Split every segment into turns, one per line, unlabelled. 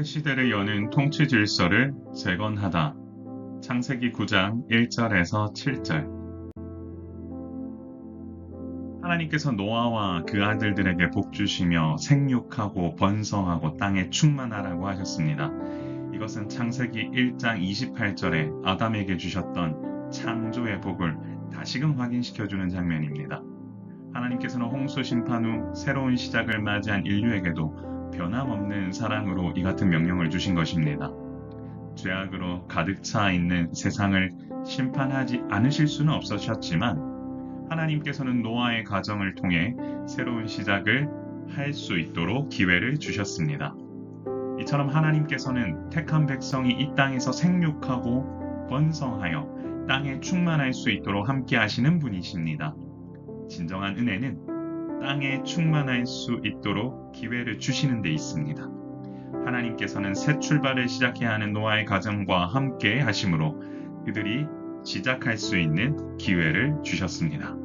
새 시대를 여는 통치 질서를 재건하다. 창세기 9장 1절에서 7절. 하나님께서 노아와 그 아들들에게 복 주시며 생육하고 번성하고 땅에 충만하라고 하셨습니다. 이것은 창세기 1장 28절에 아담에게 주셨던 창조의 복을 다시금 확인시켜주는 장면입니다. 하나님께서는 홍수 심판 후 새로운 시작을 맞이한 인류에게도 변함없는 사랑으로 이 같은 명령을 주신 것입니다. 죄악으로 가득 차 있는 세상을 심판하지 않으실 수는 없으셨지만 하나님께서는 노아의 가정을 통해 새로운 시작을 할 수 있도록 기회를 주셨습니다. 이처럼 하나님께서는 택한 백성이 이 땅에서 생육하고 번성하여 땅에 충만할 수 있도록 함께 하시는 분이십니다. 진정한 은혜는 땅에 충만할 수 있도록 기회를 주시는 데 있습니다. 하나님께서는 새 출발을 시작해야 하는 노아의 가정과 함께 하심으로 그들이 시작할 수 있는 기회를 주셨습니다.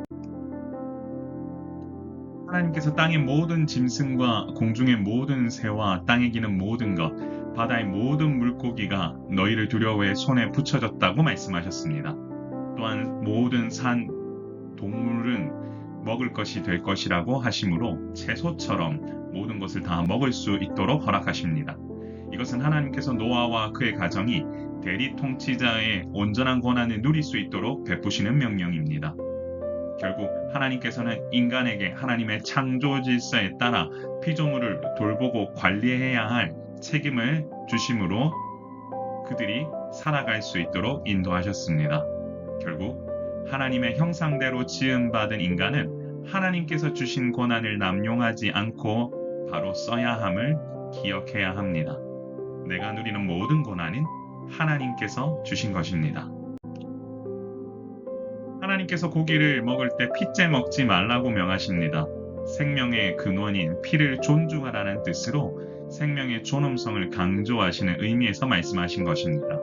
하나님께서 땅의 모든 짐승과 공중의 모든 새와 땅에 기는 모든 것, 바다의 모든 물고기가 너희를 두려워해 손에 붙여졌다고 말씀하셨습니다. 또한 모든 산 동물은 먹을 것이 될 것이라고 하심으로 채소처럼 모든 것을 다 먹을 수 있도록 허락하십니다. 이것은 하나님께서 노아와 그의 가정이 대리 통치자의 온전한 권한을 누릴 수 있도록 베푸시는 명령입니다. 결국 하나님께서는 인간에게 하나님의 창조 질서에 따라 피조물을 돌보고 관리해야 할 책임을 주심으로 그들이 살아갈 수 있도록 인도하셨습니다. 결국 하나님의 형상대로 지음받은 인간은 하나님께서 주신 권한을 남용하지 않고 바로 써야 함을 기억해야 합니다. 내가 누리는 모든 권한은 하나님께서 주신 것입니다. 하나님께서 고기를 먹을 때 피째 먹지 말라고 명하십니다. 생명의 근원인 피를 존중하라는 뜻으로 생명의 존엄성을 강조하시는 의미에서 말씀하신 것입니다.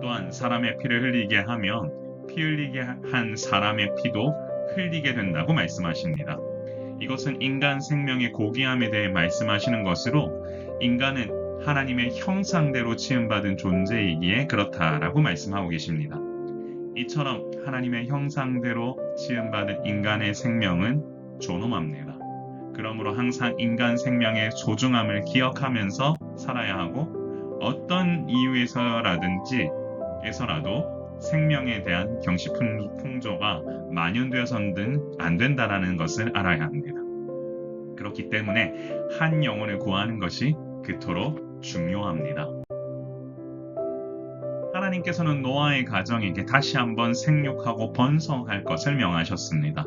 또한 사람의 피를 흘리게 하면 피 흘리게 한 사람의 피도 흘리게 된다고 말씀하십니다. 이것은 인간 생명의 고귀함에 대해 말씀하시는 것으로 인간은 하나님의 형상대로 치음받은 존재이기에 그렇다라고 말씀하고 계십니다. 이처럼 하나님의 형상대로 지음받은 인간의 생명은 존엄합니다. 그러므로 항상 인간 생명의 소중함을 기억하면서 살아야 하고 어떤 이유에서라든지 에서라도 생명에 대한 경시 풍조가 만연되어서는 안 된다라는 것을 알아야 합니다. 그렇기 때문에 한 영혼을 구하는 것이 그토록 중요합니다. 하나님께서는 노아의 가정에게 다시 한번 생육하고 번성할 것을 명하셨습니다.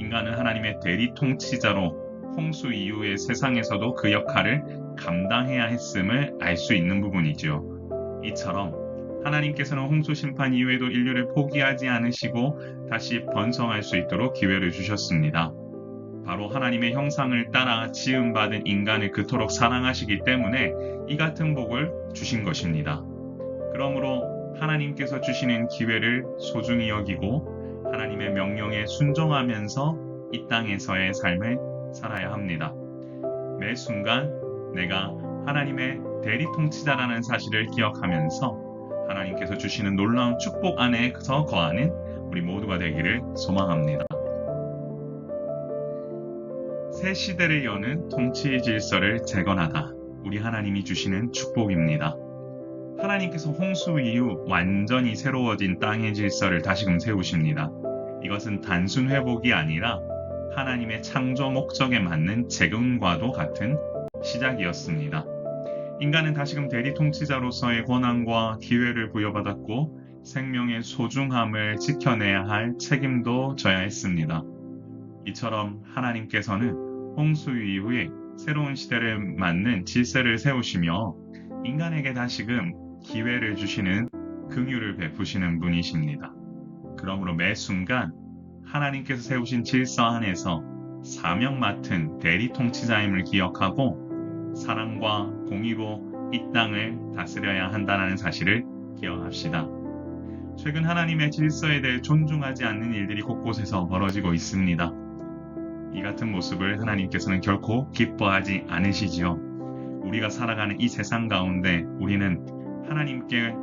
인간은 하나님의 대리 통치자로 홍수 이후의 세상에서도 그 역할을 감당해야 했음을 알 수 있는 부분이지요. 이처럼 하나님께서는 홍수 심판 이후에도 인류를 포기하지 않으시고 다시 번성할 수 있도록 기회를 주셨습니다. 바로 하나님의 형상을 따라 지음받은 인간을 그토록 사랑하시기 때문에 이 같은 복을 주신 것입니다. 그러므로 하나님께서 주시는 기회를 소중히 여기고 하나님의 명령에 순종하면서 이 땅에서의 삶을 살아야 합니다. 매 순간 내가 하나님의 대리 통치자라는 사실을 기억하면서 하나님께서 주시는 놀라운 축복 안에서 거하는 우리 모두가 되기를 소망합니다. 새 시대를 여는 통치 질서를 재건하다. 우리 하나님이 주시는 축복입니다. 하나님께서 홍수 이후 완전히 새로워진 땅의 질서를 다시금 세우십니다. 이것은 단순 회복이 아니라 하나님의 창조 목적에 맞는 재건과도 같은 시작이었습니다. 인간은 다시금 대리 통치자로서의 권한과 기회를 부여받았고 생명의 소중함을 지켜내야 할 책임도 져야 했습니다. 이처럼 하나님께서는 홍수 이후에 새로운 시대를 맞는 질서를 세우시며 인간에게 다시금 기회를 주시는 긍휼을 베푸시는 분이십니다. 그러므로 매 순간 하나님께서 세우신 질서 안에서 사명 맡은 대리 통치자임을 기억하고 사랑과 공의로 이 땅을 다스려야 한다는 사실을 기억합시다. 최근 하나님의 질서에 대해 존중하지 않는 일들이 곳곳에서 벌어지고 있습니다. 이 같은 모습을 하나님께서는 결코 기뻐하지 않으시지요. 우리가 살아가는 이 세상 가운데 우리는 하나님께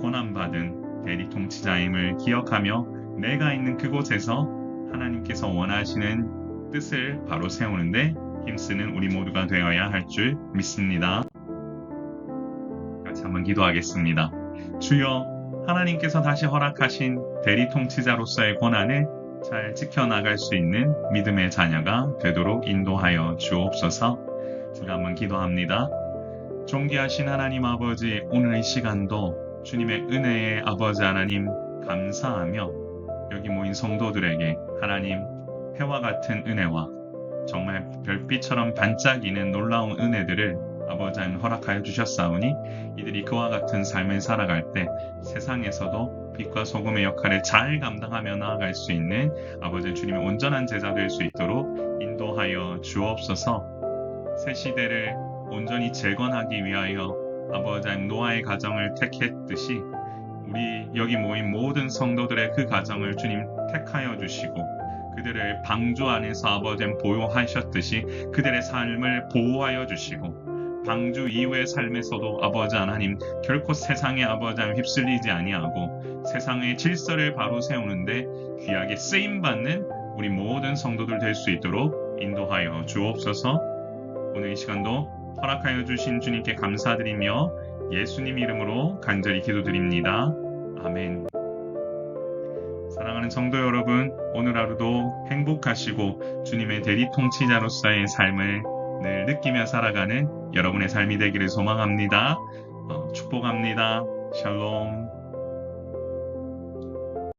권한받은 대리 통치자임을 기억하며 내가 있는 그곳에서 하나님께서 원하시는 뜻을 바로 세우는데 힘쓰는 우리 모두가 되어야 할 줄 믿습니다. 같이 한번 기도하겠습니다. 주여, 하나님께서 다시 허락하신 대리 통치자로서의 권한을 잘 지켜나갈 수 있는 믿음의 자녀가 되도록 인도하여 주옵소서. 제가 한번 기도합니다. 존귀하신 하나님 아버지, 오늘 이 시간도 주님의 은혜의 아버지 하나님 감사하며 여기 모인 성도들에게 하나님 해와 같은 은혜와 정말 별빛처럼 반짝이는 놀라운 은혜들을 아버지 하나님 허락하여 주셨사오니 이들이 그와 같은 삶을 살아갈 때 세상에서도 빛과 소금의 역할을 잘 감당하며 나아갈 수 있는 아버지 주님의 온전한 제자 될 수 있도록 인도하여 주옵소서. 새 시대를 온전히 재건하기 위하여 아버지 노아의 가정을 택했듯이 우리 여기 모인 모든 성도들의 그 가정을 주님 택하여 주시고 그들을 방주 안에서 아버지 하나님 보호하셨듯이 그들의 삶을 보호하여 주시고 방주 이후의 삶에서도 아버지 하나님 결코 세상의 아버지 하나님 휩쓸리지 아니하고 세상의 질서를 바로 세우는데 귀하게 쓰임 받는 우리 모든 성도들 될 수 있도록 인도하여 주옵소서. 오늘 이 시간도 허락하여 주신 주님께 감사드리며 예수님 이름으로 간절히 기도드립니다. 아멘. 사랑하는 성도 여러분, 오늘 하루도 행복하시고 주님의 대리 통치자로서의 삶을 늘 느끼며 살아가는 여러분의 삶이 되기를 소망합니다. 어, 축복합니다. 샬롬.